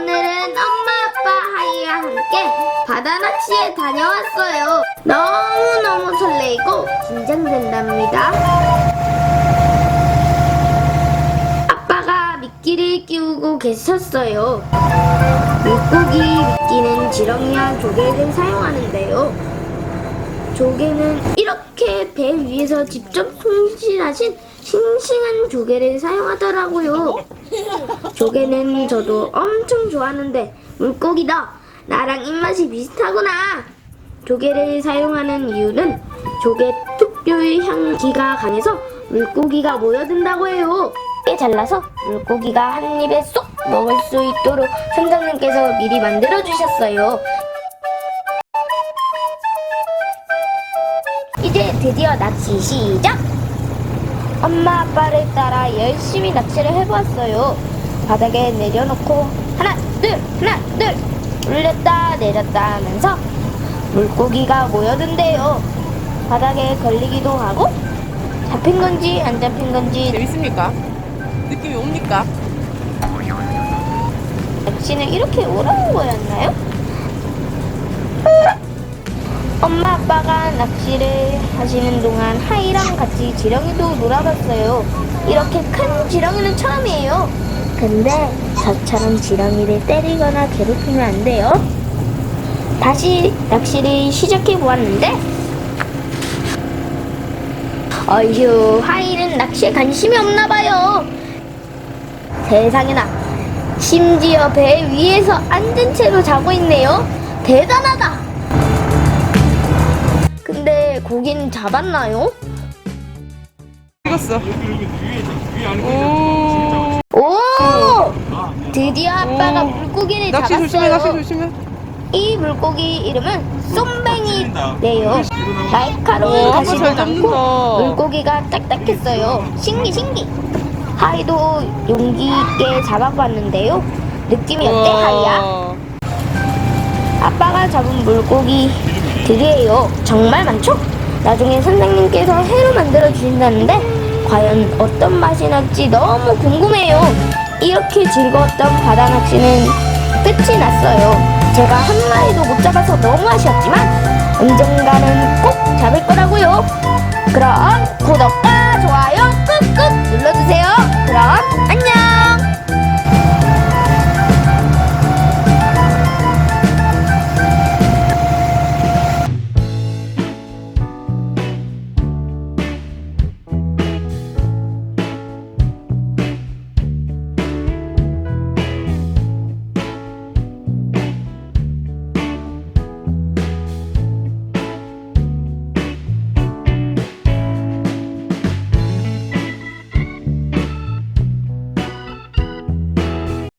오늘은 엄마 아빠 하이와 함께 바다 낚시에 다녀왔어요. 너무너무 설레이고 긴장된답니다. 아빠가 미끼를 끼우고 계셨어요. 물고기 미끼는 지렁이와 조개를 사용하는데요. 조개는 이렇게 배 위에서 직접 손질하신 싱싱한 조개를 사용하더라고요. 조개는 저도 엄청 좋아하는데 물고기다. 나랑 입맛이 비슷하구나. 조개를 사용하는 이유는 조개 특유의 향기가 강해서 물고기가 모여든다고 해요. 꽤 잘라서 물고기가 한 입에 쏙 먹을 수 있도록 선장님께서 미리 만들어 주셨어요. 이제 드디어 낚시 시작! 엄마 아빠를 따라 열심히 낚시를 해보았어요. 바닥에 내려놓고 하나 둘 하나 둘 올렸다 내렸다 하면서 물고기가 모여든대요. 바닥에 걸리기도 하고 잡힌 건지 안 잡힌 건지 재밌습니까? 느낌이 옵니까? 낚시는 이렇게 오라는 거였나요? 엄마 아빠가 낚시를 하시는 동안 하이랑 같이 지렁이도 놀아봤어요. 이렇게 큰 지렁이는 처음이에요. 근데 저처럼 지렁이를 때리거나 괴롭히면 안 돼요. 다시 낚시를 시작해 보았는데 어휴 하이는 낚시에 관심이 없나 봐요. 세상에나 심지어 배 위에서 앉은 채로 자고 있네요. 대단하다. 고기는 잡았나요? 찍었어. 오. 오! 드디어 아빠가 오. 물고기를 낚시 조심해, 낚시 잡았어요. 조심해. 이 물고기 이름은 쏨뱅이래요. 날카로운 오, 아빠 가시도 잘 많고 잡는다. 물고기가 딱딱했어요. 신기 신기. 하이도 용기 있게 잡아봤는데요. 느낌이 어때 하이야? 우와. 아빠가 잡은 물고기 들이에요. 정말 많죠? 나중에 선생님께서 회로 만들어 주신다는데 과연 어떤 맛이 날지 너무 궁금해요. 이렇게 즐거웠던 바다 낚시는 끝이 났어요. 제가 한 마리도 못 잡아서 너무 아쉬웠지만 언젠가는 꼭